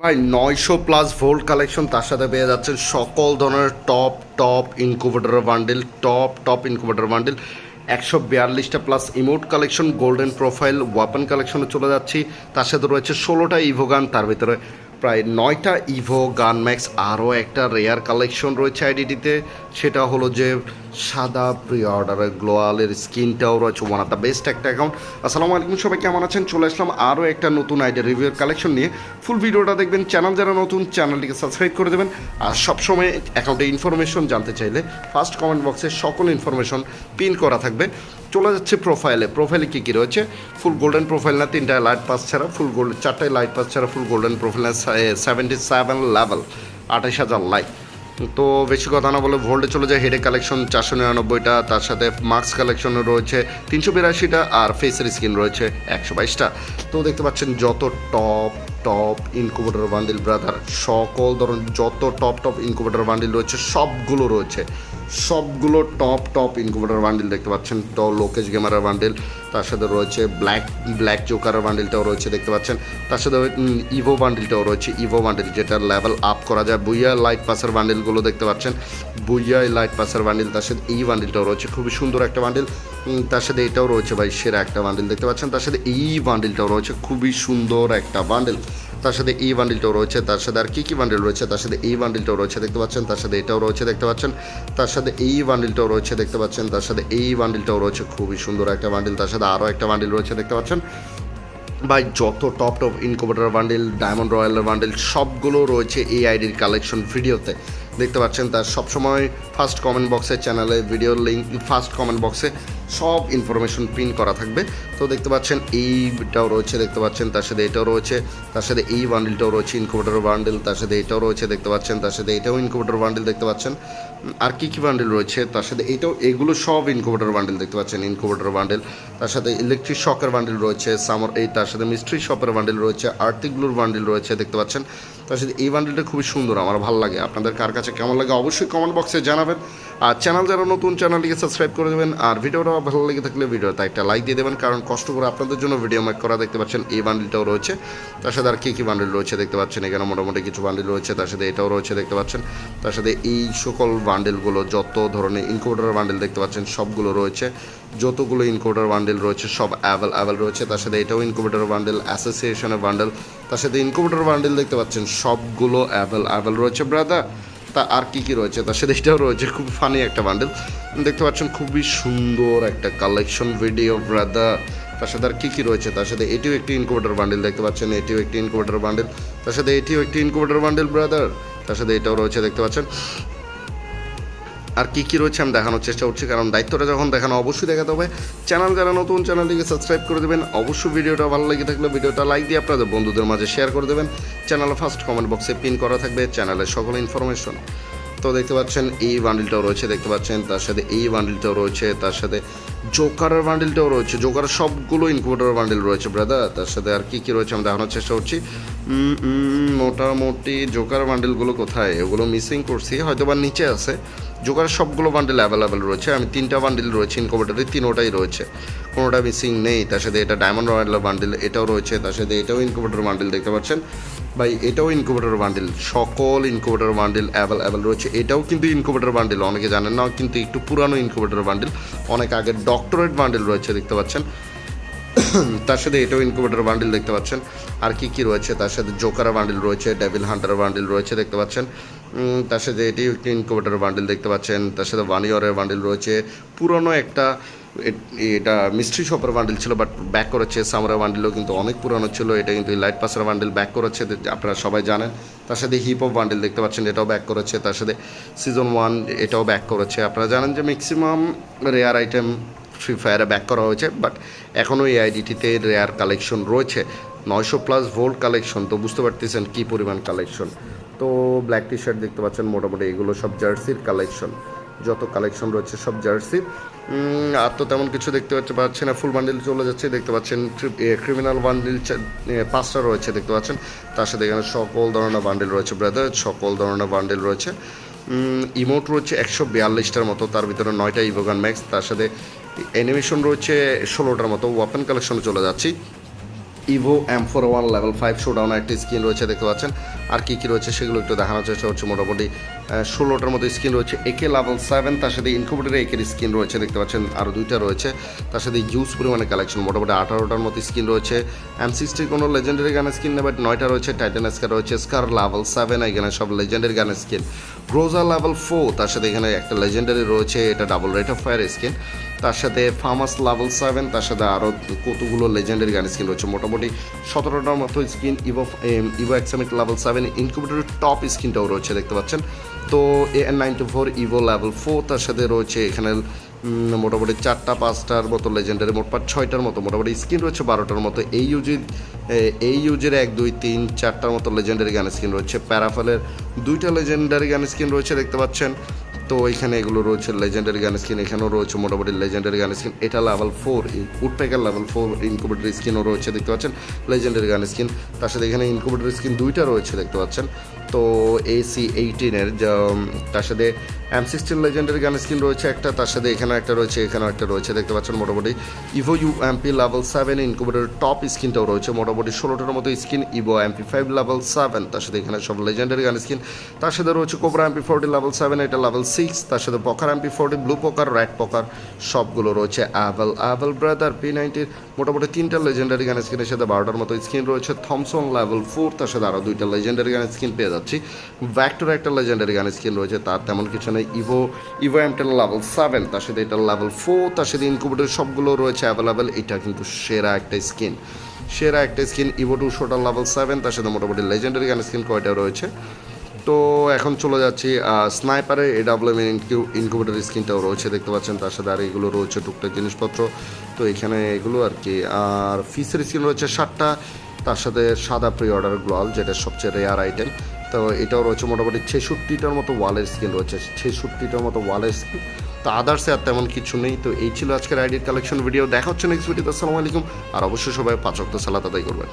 ভাই, নয়শো plus volt collection তার সাথে পেয়ে যাচ্ছেন সকল ধরনের top top incubator bundle top top incubator bundle একশো বিয়াল্লিশটা plus emote collection golden profile weapon কালেকশনে চলে যাচ্ছি। তার সাথে রয়েছে ষোলোটা ইভো গান তার ভিতরে প্রায় নয়টা ইভো গান ম্যাক্স আরও একটা রেয়ার কালেকশন রয়েছে আইডিটিতে সেটা হলো যে সাদা প্রি অর্ডারের গ্লোয়ালের স্কিনটাও রয়েছে ওয়ান অফ দ্য বেস্ট একটা অ্যাকাউন্ট আসসালামু আলাইকুম সবাই, কেমন আছেন? চলে আসলাম আরও একটা নতুন আইডিয়া রিভিউর কালেকশন নিয়ে। ফুল ভিডিওটা দেখবেন চ্যানেল যারা নতুন চ্যানেলটিকে সাবস্ক্রাইব করে দেবেন। আর সবসময় অ্যাকাউন্টে ইনফরমেশন জানতে চাইলে ফার্স্ট কমেন্ট বক্সে সকল ইনফরমেশন পিন করা থাকবে। চলে যাচ্ছে প্রোফাইলে প্রোফাইলে কী কী রয়েছে? ফুল গোল্ডেন প্রোফাইল না তিনটায় লাইট পাস ছাড়া ফুল গোল্ড চারটায় লাইট পাস ছাড়া ফুল গোল্ডেন প্রোফাইল না সেভেন্টি সেভেন লেভেল আঠাশ হাজার লাইট তো বেশি কথা না বলে ভোল্টে চলে যায় হেডে কালেকশন চারশো নিরানব্বইটা, তার সাথে মাস্ক কালেকশন রয়েছে, তিনশো বিরাশিটা আর ফেসের স্কিন রয়েছে একশো বাইশটা। তো দেখতে পাচ্ছেন যত top top incubator bundle, brother, সকল ধরনের যত টপ টপ ইনকুবেটর বান্ডিল রয়েছে, সবগুলো রয়েছে। সবগুলো টপ টপ ইনকুবেটর বান্ডিল দেখতে পাচ্ছেন। তো লোকেশ গেমারের বান্ডিল তার সাথে রয়েছে ব্ল্যাক ব্ল্যাক জোকারের বান্ডিলটাও রয়েছে দেখতে পাচ্ছেন। তার সাথে ইভো বান্ডিলটাও রয়েছে। ইভো বান্ডিল যেটা লেভেল আপ করা যায়। বুইয়া লাইট পাসের বান্ডিলগুলো দেখতে পাচ্ছেন। বুইয়া লাইট পাসের বান্ডিল তার সাথে এই বান্ডিলটাও রয়েছে। খুবই সুন্দর একটা বান্ডিল তার সাথে এটাও রয়েছে ভাই, সেরা একটা বান্ডিল দেখতে পাচ্ছেন। তার সাথে এই বান্ডিলটাও রয়েছে। খুবই সুন্দর একটা বান্ডিল তার সাথে এই বান্ডিলটাও রয়েছে। তার সাথে আর কী কী বান্ডিল রয়েছে? তার সাথে এই বান্ডিলটাও রয়েছে দেখতে পাচ্ছেন। তার সাথে এটাও রয়েছে দেখতে পাচ্ছেন। তার সাথে এই বান্ডিলটাও রয়েছে, দেখতে পাচ্ছেন? তার সাথে এই বান্ডিলটাও রয়েছে, খুবই সুন্দর একটা বান্ডিল তার সাথে আরও একটা বান্ডিল রয়েছে, দেখতে পাচ্ছেন? ভাই, যত top top incubator bundle diamond রয়্যালের bundle সবগুলো রয়েছে এই আইডির কালেকশন ভিডিওতে দেখতে পাচ্ছেন, তার সবসময় ফার্স্ট কমেন্ট বক্সে চ্যানেলে ভিডিওর লিঙ্ক ফার্স্ট কমেন্ট বক্সে সব ইনফরমেশন প্রিন্ট করা থাকবে। তো দেখতে পাচ্ছেন এইটাও রয়েছে, দেখতে পাচ্ছেন তার সাথে এটাও রয়েছে, তার সাথে এই বান্ডিলটাও রয়েছে ইনকুবেটর বান্ডিল তার সাথে এটাও রয়েছে, দেখতে পাচ্ছেন, তার সাথে এটাও ইনকুবেটর বান্ডিল দেখতে পাচ্ছেন। আর কী কী বান্ডিল রয়েছে? তার সাথে এটাও, এগুলো সব ইনকুবেটর বান্ডিল দেখতে পাচ্ছেন ইনকুবেটর বান্ডিল তার সাথে ইলেকট্রিক শকের বান্ডিল রয়েছে, সামর, এই তার সাথে মিস্ট্রি শপের বান্ডিল রয়েছে আর্টিকগুলোর বান্ডিল রয়েছে, দেখতে পাচ্ছেন। তার সাথে এই বান্ডিলটা খুবই সুন্দর, আমার ভালো লাগে। আপনাদের কার কাছে কেমন লাগে অবশ্যই কমেন্ট বক্সে জানাবেন। আর চ্যানেল যারা নতুন চ্যানেলটিকে সাবস্ক্রাইব করে দেবেন। আর ভিডিওটা ভালো লেগে থাকলে ভিডিওটা একটা লাইক দিয়ে দেবেন, কারণ কষ্ট করে আপনাদের জন্য ভিডিও মেক করা দেখতে পাচ্ছেন, এই বান্ডিলটাও রয়েছে। তার সাথে আর কী কী বান্ডিল রয়েছে দেখতে পাচ্ছেন, এখানে মোটামুটি কিছু বান্ডিল রয়েছে, তার সাথে এটাও রয়েছে দেখতে পাচ্ছেন। তার সাথে এই সকল বান্ডিলগুলো যত ধরনের ইনকোডার বান্ডিল দেখতে পাচ্ছেন, সবগুলো রয়েছে। যতগুলো ইনকোডার বান্ডিল রয়েছে, সব অ্যাভেল অ্যাভেল রয়েছে। তার সাথে এটাও ইনকুবেটর বান্ডেল অ্যাসোসিয়েশনের বান্ডেল তার সাথে ইনকুবেটর বান্ডিল দেখতে পাচ্ছেন, সবগুলো অ্যাভেল অ্যাভেল রয়েছে ব্রাদা তা আর কি কি রয়েছে? তার সাথে এটাও রয়েছে, খুব ফানি একটা বান্ডেল দেখতে পাচ্ছেন, খুবই সুন্দর একটা কালেকশন ভিডিও ব্রাদার তার সাথে আর কী কী রয়েছে? তার সাথে এটিও একটি ইনকুবেটর বান্ডেল দেখতে পাচ্ছেন, এটিও একটি ইনকোভার্টার বান্ডেল তার সাথে এটিও একটি ইনকুবেটর বান্ডেল ব্রাদার তার সাথে এটাও রয়েছে, দেখতে পাচ্ছেন। আর কী কী রয়েছে আমি দেখানোর চেষ্টা করছি, কারণ দায়িত্বটা যখন দেখানো অবশ্যই দেখাতে হবে। চ্যানেল যারা নতুন চ্যানেলটিকে সাবস্ক্রাইব করে দেবেন। অবশ্যই ভিডিওটা ভালো লেগে থাকলে ভিডিওটা লাইক দিয়ে আপনাদের বন্ধুদের মাঝে শেয়ার করে দেবেন। চ্যানেলে ফার্স্ট কমেন্ট বক্সে পিন করা থাকবে চ্যানেলের সকল ইনফরমেশন তো দেখতে পাচ্ছেন, এই বান্ডিলটাও রয়েছে, দেখতে পাচ্ছেন, তার সাথে এই বান্ডিলটাও রয়েছে, তার সাথে জোকারের বান্ডিলটাও রয়েছে জোকারের সবগুলো ইনকুবেটর বান্ডিল রয়েছে ব্রাদার তার সাথে আর কী কী রয়েছে, আমি দেখানোর চেষ্টা করছি। মোটামুটি জোকার বান্ডিলগুলো কোথায়? ওগুলো মিসিং করছি হয়তো বা নিচে আছে। জোকারের সবগুলো বান্ডিল অ্যাভেলেবেল রয়েছে, আমি তিনটা বান্ডিল রয়েছে ইনকুবেটরে তিনোটাই রয়েছে। কোনোটা মিসিং নেই, তার সাথে এটা ডায়মন্ড রয়্যালের বান্ডিল এটাও রয়েছে, তার সাথে এটাও ইনকুবেটর বান্ডিল দেখতে পাচ্ছেন। ভাই, এটাও ইনকুবেটর বান্ডিল সকল ইনকুবেটর বান্ডিল অ্যাভেলেবেল রয়েছে। এটাও কিন্তু ইনকুবেটর বান্ডিল অনেকে জানেন না, কিন্তু একটু পুরানো ইনকুবেটর বান্ডিল অনেক আগের ডক্টরেট বান্ডিল রয়েছে, দেখতে পাচ্ছেন। তার সাথে এটাও ইনকুবেটর বান্ডিল দেখতে পাচ্ছেন। আর কি কি রয়েছে? তার সাথে জোকার বান্ডিল রয়েছে ডেভিল হান্টার বান্ডিল রয়েছে, দেখতে পাচ্ছেন। তার সাথে এটি একটি ইনকুবেটর বান্ডিল দেখতে পাচ্ছেন। তার সাথে ওয়ান ইয়ারের বান্ডিল রয়েছে। পুরনো একটা এটা মিস্ট্রি শপের বান্ডেল ছিল বাট ব্যাক করেছে সামরা বান্ডেলও কিন্তু অনেক পুরনো ছিল, এটা কিন্তু লাইট পাসের বান্ডেল ব্যাক করেছে আপনারা সবাই জানেন। তার সাথে হিপ হপ বান্ডেল দেখতে পাচ্ছেন, এটাও ব্যাক করেছে, তার সাথে সিজন ওয়ান এটাও ব্যাক করেছে। আপনারা জানেন যে ম্যাক্সিমাম রেয়ার আইটেম ফ্রি ফায়ারে ব্যাক করা হয়েছে বাট এখনও এই আইডিটিতে রেয়ার কালেকশন রয়েছে। নয়শো প্লাস ভোল্ট কালেকশন তো বুঝতে পারতেছেন কী পরিমাণ কালেকশন তো ব্ল্যাক টি শার্ট দেখতে পাচ্ছেন, মোটামুটি এগুলো সব জার্সির কালেকশন যত কালেকশন রয়েছে সব জার্সির উম, আর তো তেমন কিছু দেখতে পাচ্ছে পাচ্ছি না ফুল বান্ডিল চলে যাচ্ছে দেখতে পাচ্ছেন ক্রিমিনাল বান্ডিল পাঁচটা রয়েছে দেখতে পাচ্ছেন। তার সাথে এখানে সকল ধরনের বান্ডিল রয়েছে ব্রাদার সকল ধরনের বান্ডিল রয়েছে। ইমোট রয়েছে একশো বিয়াল্লিশটার মতো তার ভিতরে নয়টা ইভোগান ম্যাক্স তার সাথে অ্যানিমেশন রয়েছে ষোলোটার মতো ওয়াপেন কালেকশনে চলে যাচ্ছি। Evo M four one level five showdown একটি স্ক্রিন রয়েছে, দেখতে পাচ্ছেন। আর কী কী রয়েছে সেগুলো একটু দেখানোর চেষ্টা হচ্ছে মোটামুটি। ষোলোটার মতো স্ক্রিন রয়েছে একে লেভেল সেভেন তার সাথে ইনকুবেটারে একের স্ক্রিন রয়েছে, দেখতে পাচ্ছেন। আরও দুইটা রয়েছে, তার সাথে ইউজ পরিমাণে কালেকশন মোটামুটি আঠারোটার মতো স্ক্রিন রয়েছে। এম সিক্সটির কোনো লেজেন্ডারি গানের স্কিন বাট নয়টা রয়েছে টাইটান স্কার রয়েছে স্কার লেভেল সেভেন এখানে সব লেজেন্ডারি গানের স্কিন গ্রোজা লেভেল ফোর তার সাথে এখানে একটা লেজেন্ডারি রয়েছে, এটা double rate of fire skin তার সাথে ফার্মাস লেভেল সেভেন, তার সাথে আরও কতগুলো লেজেন্ডারি গান স্কিন রয়েছে। মোটামুটি সতেরোটার মতো স্কিন ইভো ইভো এক্সামিক লেভেল সেভেন ইনকিউবেটরের টপ স্কিনটাও রয়েছে, দেখতে পাচ্ছেন। তো A N ninety four evo level four তার সাথে রয়েছে এখানে মোটামুটি চারটা, পাঁচটার মতো লেজেন্ডারি পাঁচ, ছয়টার মতো, মোটামুটি স্কিন রয়েছে বারোটার মতো। এই ইউজির এই ইউজের এক, দুই, তিন, চারটার মতো লেজেন্ডারি গান স্কিন রয়েছে। প্যারাফেলের দুইটা লেজেন্ডারি গান স্কিন রয়েছে, দেখতে পাচ্ছেন। তো এখানে এগুলো রয়েছে লেজেন্ডের গান স্কিন এখানেও রয়েছে মোটামুটি লেজেন্ডের গান স্কিন এটা level four woodpecker level four incubator স্কিনও রয়েছে, দেখতে পাচ্ছেন? লেজেন্ডারি গান স্কিন তার সাথে এখানে ইনকুবেটার স্কিন দুইটা রয়েছে, দেখতে পাচ্ছেন? তো এসি এইটিনের তার সাথে এম সিক্সটিন লেজেন্ডের গান স্কিন রয়েছে একটা, তার সাথে এখানে একটা রয়েছে, এখানেও একটা রয়েছে, দেখতে পাচ্ছেন মোটামুটি। Evo U MP level seven incubator top স্কিনটাও রয়েছে, মোটামুটি ষোলোটার মতো skin evo MP five level seven তার সাথে এখানে সব লেজেন্ডের গান স্কিন তার সাথে রয়েছে cobra MP forty level seven এটা লেভেল সিক্স তার সাথে poker MP forty blue poker red poker সবগুলো রয়েছে অ্যাভেল অ্যাভেল ব্রাদার পি নাইনটির মোটামুটি তিনটা লেজেন্ডারি গান স্কিনের সাথে বারোটার মতো স্কিন রয়েছে। থমসন লেভেল ফোর তার সাথে আরও দুইটা লেজেন্ডারি গান স্কিন পেয়ে যাচ্ছি। ভ্যাক্টর একটা লেজেন্ডারি গান স্কিন রয়েছে, তার তেমন কিছু নেই। Evo evo M ten level seven তার সাথে এটা লেভেল ফোর তার সাথে ইনকুবেটর সবগুলো রয়েছে অ্যাভেলেবেল এটা কিন্তু সেরা একটা স্কিন সেরা একটা স্কিন ইভো টু শোটার লেভেল সেভেন তার সাথে মোটামুটি লেজেন্ডারি গান স্কিন কয়টা রয়েছে? তো এখন চলে যাচ্ছি স্নাইপারে এ ডাব্লিউ ইনকিউবেটর স্ক্রিনটাও রয়েছে, দেখতে পাচ্ছেন, তার সাথে আর এগুলো রয়েছে, টুকটাক জিনিসপত্র। তো এখানে এগুলো আর কি, আর ফিসের স্ক্রিন রয়েছে সাতটা, তার সাথে সাদা প্রি অর্ডার গ্লোয়াল যেটা সবচেয়ে রেয়ার আইটেম তো এটাও রয়েছে মোটামুটি ছেষট্টিটার মতো ওয়ালের স্ক্রিন রয়েছে, ছেষট্টিটার মতো ওয়ালের স্ক্রিন তো আদার্সে আর তেমন কিছু নেই। তো এই ছিল আজকের আইডির কালেকশন ভিডিও দেখা হচ্ছে নেক্সট ভিডিওতে আসসালামু আলাইকুম। আর অবশ্যই সবাই পাঁচ অক্ট সালাত আদায় করবেন।